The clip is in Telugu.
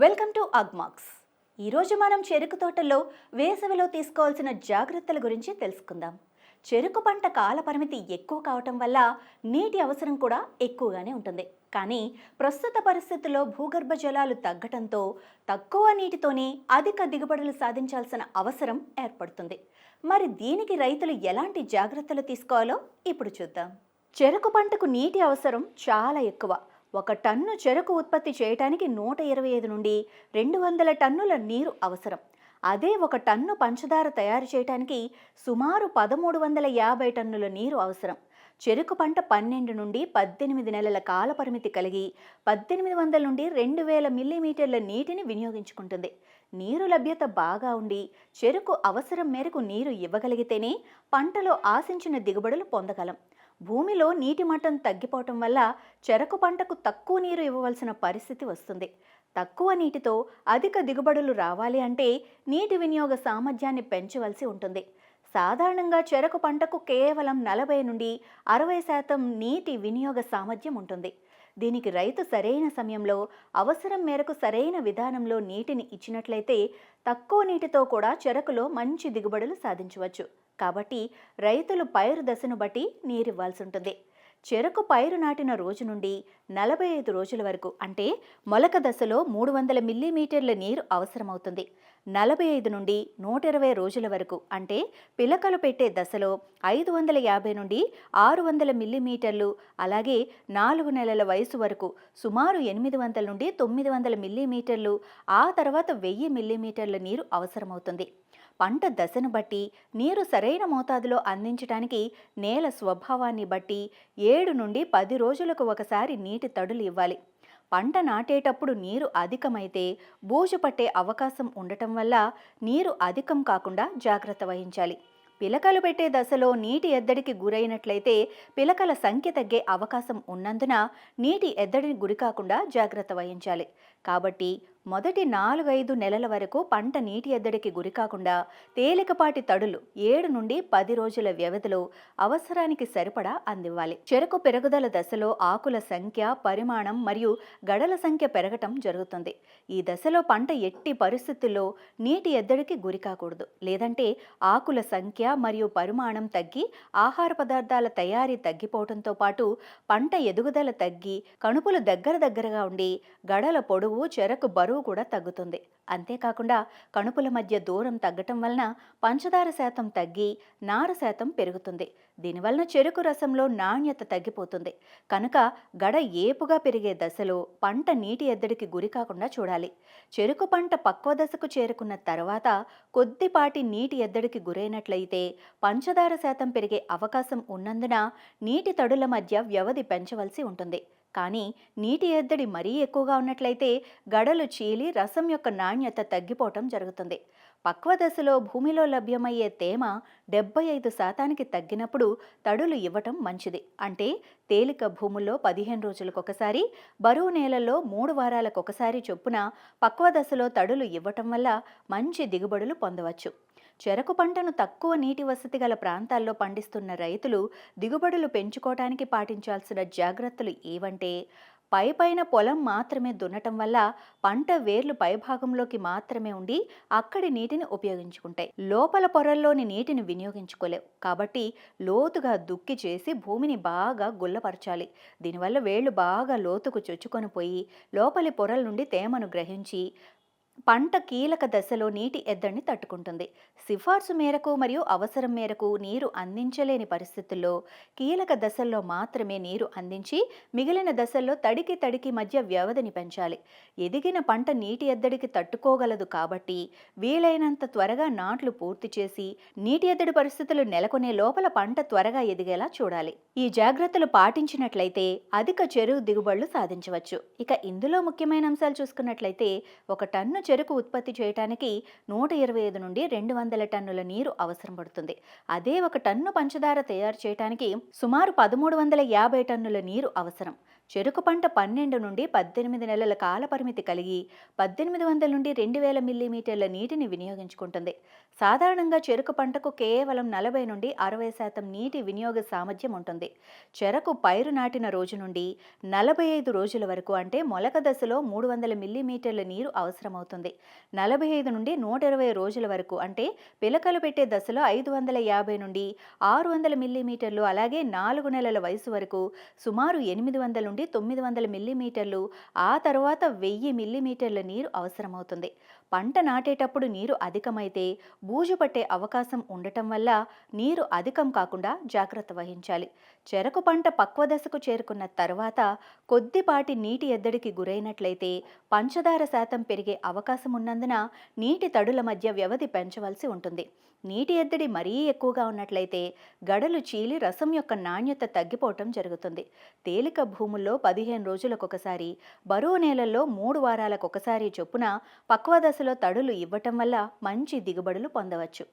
Welcome to Agmax. ఈరోజు మనం చెరుకు తోటల్లో వేసవిలో తీసుకోవాల్సిన జాగ్రత్తల గురించి తెలుసుకుందాం. చెరుకు పంట కాల పరిమితి ఎక్కువ కావటం వల్ల నీటి అవసరం కూడా ఎక్కువగానే ఉంటుంది. కానీ ప్రస్తుత పరిస్థితుల్లో భూగర్భ జలాలు తగ్గటంతో తక్కువ నీటితోనే అధిక దిగుబడులు సాధించాల్సిన అవసరం ఏర్పడుతుంది. మరి దీనికి రైతులు ఎలాంటి జాగ్రత్తలు తీసుకోవాలో ఇప్పుడు చూద్దాం. చెరుకు పంటకు నీటి అవసరం చాలా ఎక్కువ. ఒక టన్ను చెరకు ఉత్పత్తి చేయటానికి నూట ఇరవై ఐదు నుండి రెండు వందల టన్నుల నీరు అవసరం. అదే ఒక టన్ను పంచదార తయారు చేయటానికి సుమారు పదమూడు వందల యాభై టన్నుల నీరు అవసరం. చెరుకు పంట పన్నెండు నుండి పద్దెనిమిది నెలల కాల పరిమితి కలిగి పద్దెనిమిది వందల నుండి రెండు వేల మిల్లీమీటర్ల నీటిని వినియోగించుకుంటుంది. నీరు లభ్యత బాగా ఉండి చెరుకు అవసరం మేరకు నీరు ఇవ్వగలిగితేనే పంటలో ఆశించిన దిగుబడులు పొందగలం. భూమిలో నీటి మట్టం తగ్గిపోవటం వల్ల చెరకు పంటకు తక్కువ నీరు ఇవ్వవలసిన పరిస్థితి వస్తుంది. తక్కువ నీటితో అధిక దిగుబడులు రావాలి అంటే నీటి వినియోగ సామర్థ్యాన్ని పెంచవలసి ఉంటుంది. సాధారణంగా చెరకు పంటకు కేవలం నలభై నుండి అరవై శాతం నీటి వినియోగ సామర్థ్యం ఉంటుంది. దీనికి రైతు సరైన సమయంలో అవసరం మేరకు సరైన విధానంలో నీటిని ఇచ్చినట్లయితే తక్కువ నీటితో కూడా చెరకులో మంచి దిగుబడులు సాధించవచ్చు. కాబట్టి రైతులు పైరు దశను బట్టి నీరివ్వాల్సి ఉంటుంది. చెరకు పైరు నాటిన రోజు నుండి నలభై ఐదు రోజుల వరకు అంటే మొలక దశలో మూడు వందల మిల్లీమీటర్ల నీరు అవసరమవుతుంది. నలభై ఐదు నుండి నూట ఇరవై రోజుల వరకు అంటే పిలకలు పెట్టే దశలో ఐదు వందల యాభై నుండి ఆరు వందల మిల్లీమీటర్లు అలాగే నాలుగు నెలల వయసు వరకు సుమారు ఎనిమిది వందల నుండి తొమ్మిది వందల మిల్లీమీటర్లు ఆ తర్వాత వెయ్యి మిల్లీమీటర్ల నీరు అవసరమవుతుంది. పంట దశను బట్టి నీరు సరైన మోతాదులో అందించడానికి నేల స్వభావాన్ని బట్టి ఏడు నుండి పది రోజులకు ఒకసారి నీటి తడులు ఇవ్వాలి. పంట నాటేటప్పుడు నీరు అధికమైతే బూజు పట్టే అవకాశం ఉండటం వల్ల నీరు అధికం కాకుండా జాగ్రత్త వహించాలి. పిలకలు పెట్టే దశలో నీటి ఎద్దడికి గురైనట్లయితే పిలకల సంఖ్య తగ్గే అవకాశం ఉన్నందున నీటి ఎద్దడిని గురి కాకుండా జాగ్రత్త వహించాలి. కాబట్టి మొదటి నాలుగైదు నెలల వరకు పంట నీటి ఎద్దడికి గురి కాకుండా తేలికపాటి తడులు ఏడు నుండి పది రోజుల వ్యవధిలో అవసరానికి సరిపడా అందివ్వాలి. చెరకు పెరుగుదల దశలో ఆకుల సంఖ్య పరిమాణం మరియు గడల సంఖ్య పెరగటం జరుగుతుంది. ఈ దశలో పంట ఎట్టి పరిస్థితుల్లో నీటి ఎద్దడికి గురికాకూడదు లేదంటే ఆకుల సంఖ్య మరియు పరిమాణం తగ్గి ఆహార పదార్థాల తయారీ తగ్గిపోవడంతో పాటు పంట ఎదుగుదల తగ్గి కణుపులు దగ్గర దగ్గరగా ఉండి గడల పొడవు చెరకు బరువు కూడా తగ్గుతుంది. అంతేకాకుండా కణుపుల మధ్య దూరం తగ్గటం వలన పంచదార శాతం తగ్గి నార శాతం పెరుగుతుంది. దీనివలన చెరుకు రసంలో నాణ్యత తగ్గిపోతుంది. కనుక గడ ఏపుగా పెరిగే దశలో పంట నీటి ఎద్దడికి గురి కాకుండా చూడాలి. చెరుకు పంట పక్వ దశకు చేరుకున్న తర్వాత కొద్దిపాటి నీటి ఎద్దడికి గురైనట్లయితే పంచదార శాతం పెరిగే అవకాశం ఉన్నందున నీటి తడుల మధ్య వ్యవధి పెంచవలసి ఉంటుంది. కానీ నీటి ఎద్దడి మరీ ఎక్కువగా ఉన్నట్లయితే గడలు చీలి రసం యొక్క నాణ్యత తగ్గిపోవటం జరుగుతుంది. పక్వ దశలో భూమిలో లభ్యమయ్యే తేమ డెబ్బై ఐదు శాతానికి తగ్గినప్పుడు తడులు ఇవ్వటం మంచిది. అంటే తేలిక భూముల్లో పదిహేను రోజులకొకసారి బరువు నేలల్లో మూడు వారాలకు ఒకసారి చొప్పున పక్వ దశలో తడులు ఇవ్వటం వల్ల మంచి దిగుబడులు పొందవచ్చు. చెరకు పంటను తక్కువ నీటి వసతి గల ప్రాంతాల్లో పండిస్తున్న రైతులు దిగుబడులు పెంచుకోవటానికి పాటించాల్సిన జాగ్రత్తలు ఏవంటే పై పైన పొలం మాత్రమే దున్నటం వల్ల పంట వేర్లు పైభాగంలోకి మాత్రమే ఉండి అక్కడి నీటిని ఉపయోగించుకుంటాయి. లోపల పొరల్లోని నీటిని వినియోగించుకోలేవు. కాబట్టి లోతుగా దుక్కి చేసి భూమిని బాగా గుల్లపరచాలి. దీనివల్ల వేళ్ళు బాగా లోతుకు చొచ్చుకొని పోయి లోపలి పొరల నుండి తేమను గ్రహించి పంట కీలక దశలో నీటి ఎద్దడిని తట్టుకుంటుంది. సిఫార్సు మేరకు మరియు అవసరం మేరకు నీరు అందించలేని పరిస్థితుల్లో కీలక దశల్లో మాత్రమే నీరు అందించి మిగిలిన దశల్లో తడికి తడికి మధ్య వ్యవధిని పెంచాలి. ఎదిగిన పంట నీటి ఎద్దడికి తట్టుకోగలదు కాబట్టి వీలైనంత త్వరగా నాట్లు పూర్తి చేసి నీటి ఎద్దడి పరిస్థితులు నెలకొనే లోపల పంట త్వరగా ఎదిగేలా చూడాలి. ఈ జాగ్రత్తలు పాటించినట్లయితే అధిక చెరువు దిగుబడులు సాధించవచ్చు. ఇక ఇందులో ముఖ్యమైన అంశాలు చూసుకున్నట్లయితే ఒక టన్ను చెరుకు ఉత్పత్తి చేయడానికి నూట ఇరవై ఐదు నుండి రెండు వందల టన్నుల నీరు అవసరం పడుతుంది. అదే ఒక టన్ను పంచదార తయారు చేయడానికి సుమారు పదమూడు వందల యాభై టన్నుల నీరు అవసరం. చెరుకు పంట పన్నెండు నుండి పద్దెనిమిది నెలల కాల పరిమితి కలిగి పద్దెనిమిది వందల నుండి రెండు వేల మిల్లీమీటర్ల నీటిని వినియోగించుకుంటుంది. సాధారణంగా చెరుకు పంటకు కేవలం నలభై నుండి అరవై శాతం నీటి వినియోగ సామర్థ్యం ఉంటుంది. చెరకు పైరు నాటిన రోజు నుండి నలభై ఐదు రోజుల వరకు అంటే మొలక దశలో మూడు వందల మిల్లీమీటర్ల నీరు అవసరమవుతుంది. నలభై ఐదు నుండి నూట ఇరవై రోజుల వరకు అంటే పిలకలు పెట్టే దశలో ఐదు వందల యాభై నుండి ఆరు వందల మిల్లీమీటర్లు అలాగే నాలుగు నెలల వయసు వరకు సుమారు ఎనిమిది వందల నుండి తొమ్మిది వందల మిల్లీమీటర్లు ఆ తర్వాత వెయ్యి మిల్లీమీటర్ల నీరు అవసరమవుతుంది. పంట నాటేటప్పుడు నీరు అధికమైతే బూజు పట్టే అవకాశం ఉండటం వల్ల నీరు అధికం కాకుండా జాగ్రత్త వహించాలి. చెరకు పంట పక్వ దశకు చేరుకున్న తర్వాత కొద్దిపాటి నీటి ఎద్దడికి గురైనట్లయితే పంచదార శాతం పెరిగే అవకాశం ఉన్నందున నీటి తడుల మధ్య వ్యవధి పెంచవలసి ఉంటుంది. నీటి ఎద్దడి మరీ ఎక్కువగా ఉన్నట్లయితే గడలు చీలి రసం యొక్క నాణ్యత తగ్గిపోవటం జరుగుతుంది. తేలిక భూముల్లో పదిహేను రోజులకొకసారి బరువు నేలల్లో మూడు వారాలకొకసారి చొప్పున పక్వ దశలో తడులు ఇవ్వటం వల్ల మంచి దిగుబడులు పొందవచ్చు.